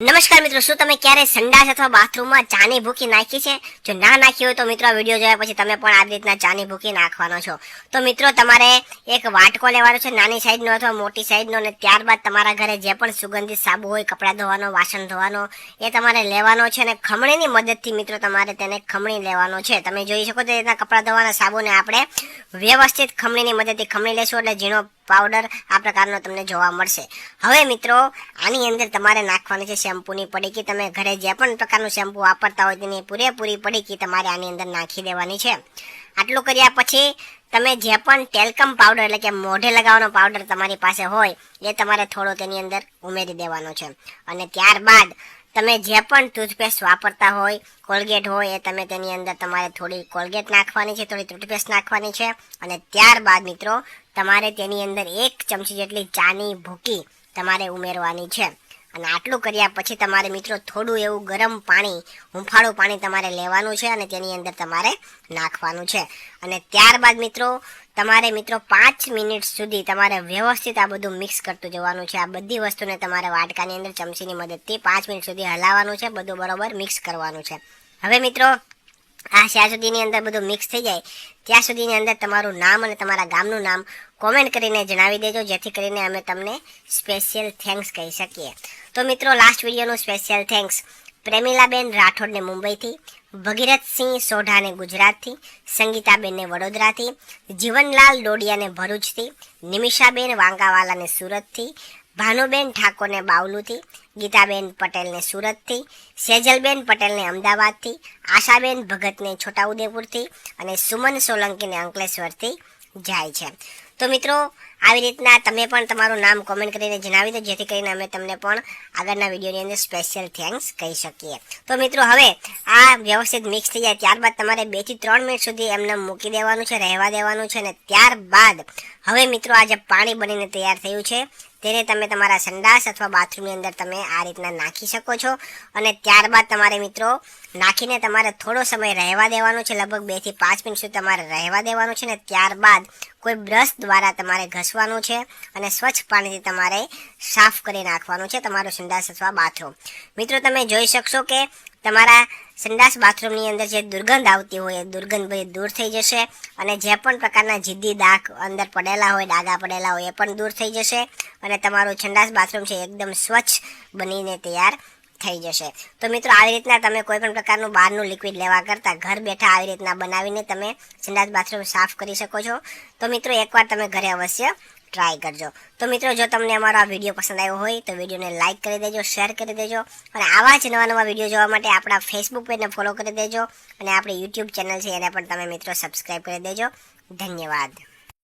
નમસ્કાર મિત્રો, શું તમે ક્યારે સંડાસ અથવા બાથરૂમમાં ચાની ભૂકી નાખી છે? જો ના નાખી હોય તો મિત્રો વીડિયો જોયા પછી તમે પણ આ રીતના ચાની ભૂકી નાખવાનો છો. તો મિત્રો, તમારે એક વાટકો લેવાનો છે નાની સાઈઝનો અથવા મોટી સાઈઝનો અને ત્યારબાદ તમારા ઘરે જે પણ સુગંધિત સાબુ હોય, કપડાં ધોવાનો, વાસણ ધોવાનો, એ તમારે લેવાનો છે અને ખમણીની મદદથી મિત્રો તમારે તેને ખમણી લેવાનો છે. તમે જોઈ શકો તો એના કપડાં ધોવાના સાબુને આપણે વ્યવસ્થિત ખમણીની મદદથી ખમણી લેશું એટલે ઝીણો પાવડર આ પ્રકારનો તમને જોવા મળશે. હવે મિત્રો, આની અંદર તમારે નાખવાની છે શેમ્પૂની પડીકી. તમે ઘરે જે પણ પ્રકારનું શેમ્પૂ વાપરતા હોય તેની પૂરેપૂરી પડીકી તમારે આની અંદર નાખી દેવાની છે. આટલું કર્યા પછી તમે જે પણ ટેલકમ પાવડર એટલે કે મોઢે લગાવવાનો પાવડર તમારી પાસે હોય, એ તમારે થોડો તેની અંદર ઉમેરી દેવાનો છે. અને ત્યારબાદ તમે જે પણ ટૂથપેસ્ટ વાપરતા હોય કોલગેટ હોય, એ તમે તેની અંદર તમારે થોડી કોલગેટ નાખવાની છે, થોડી ટૂથપેસ્ટ નાખવાની છે. અને ત્યારબાદ મિત્રો, તમારે તેની અંદર એક ચમચી જેટલી ચાની ભૂકી તમારે ઉમેરવાની છે. અને આટલું કર્યા પછી તમારે મિત્રો થોડું એવું ગરમ પાણી, હુંફાળું પાણી તમારે લેવાનું છે અને તેની અંદર તમારે નાખવાનું છે. અને ત્યારબાદ મિત્રો, તમારે મિત્રો પાંચ મિનિટ સુધી તમારે વ્યવસ્થિત આ બધું મિક્સ કરતું જવાનું છે. આ બધી વસ્તુને તમારે વાટકાની અંદર ચમચીની મદદથી પાંચ મિનિટ સુધી હલાવવાનું છે, બધું બરોબર મિક્સ કરવાનું છે. હવે મિત્રો, આ જ્યાં સુધીની અંદર બધું મિક્સ થઈ જાય, ત્યાં સુધીની અંદર તમારું નામ અને તમારા ગામનું નામ કોમેન્ટ કરીને જણાવી દેજો, જેથી કરીને અમે તમને સ્પેશિયલ થેન્ક્સ કહી શકીએ. તો મિત્રો લાસ્ટ વિડીયોનું સ્પેશિયલ થેન્ક્સ પ્રેમિલાબેન રાઠોડને મુંબઈથી, ભગીરથસિંહ સોઢાને ગુજરાતથી, સંગીતાબેનને વડોદરાથી, જીવનલાલ ડોડિયાને ભરૂચથી, નિમિષાબેન વાંગાવાલાને સુરતથી, ભાનુબેન ઠાકોરને બાવલુથી, ગીતાબેન પટેલને સુરતથી, સેજલબેન પટેલને અમદાવાદથી, આશાબેન ભગતને છોટાઉદેપુરથી અને સુમન સોલંકીને અંકલેશ્વરથી જાય છે. તો મિત્રો, આવી રીતના તમે પણ તમારું નામ કોમેન્ટ કરીને જણાવી દો, જેથી કરીને અમે તમને પણ આગળના વિડીયોની અંદર સ્પેશિયલ થેન્ક્સ કહી શકીએ. તો મિત્રો, હવે આ વ્યવસ્થિત મિક્સ થઈ જાય. ત્યારબાદ તમારે બેથી ત્રણ મિનિટ સુધી એમને મૂકી દેવાનું છે, રહેવા દેવાનું છે અને ત્યારબાદ હવે મિત્રો આ જે પાણી બનીને તૈયાર થયું છે. તેને તમે તમારા સંડાસ અથવા બાથરૂમની અંદર તમે આ રીતના નાખી શકો છો. અને ત્યારબાદ તમારે મિત્રો નાખીને તમારે થોડો સમય રહેવા દેવાનો છે. લગભગ બેથી પાંચ મિનિટ સુધી તમારે રહેવા દેવાનું છે. ને ત્યારબાદ કોઈ બ્રશ દ્વારા તમારે ઘસવાનું છે. અને સ્વચ્છ પાણીથી તમારે સાફ કરી નાખવાનું છે. તમારું સંડાસ અથવા બાથરૂમ. મિત્રો, તમે જોઈ શકશો કે તમારા સંડાસ બાથરૂમની અંદર જે દુર્ગંધ આવતી હોય, એ દુર્ગંધ બધી દૂર થઈ જશે અને જે પણ પ્રકારના જિદ્દી દાગ અંદર પડેલા હોય ડાગા પડેલા હોય, એ પણ દૂર થઈ જશે અને તમારું સંડાસ બાથરૂમ છે એકદમ સ્વચ્છ બનીને તૈયાર થઈ જશે. તો મિત્રો, આવી રીતના તમે કોઈ પણ પ્રકારનું બહારનું લિક્વિડ લેવા કરતાં ઘર બેઠા આવી રીતના બનાવીને તમે સંડાસ બાથરૂમ સાફ કરી શકો છો. તો મિત્રો, એકવાર તમે ઘરે અવશ્ય ટ્રાય કરજો. તો મિત્રો, જો તમને અમારો આ વીડિયો પસંદ આવ્યો હોય, તો વિડીયોને લાઇક કરી દેજો શેર કરી દેજો, અને આવા જ નવા નવા વીડિયો જોવા માટે આપણા ફેસબુક પેજને ફોલો કરી દેજો, અને આપણી યુટ્યુબ ચેનલ છે, એને પણ તમે મિત્રો સબસ્ક્રાઈબ કરી દેજો. ધન્યવાદ.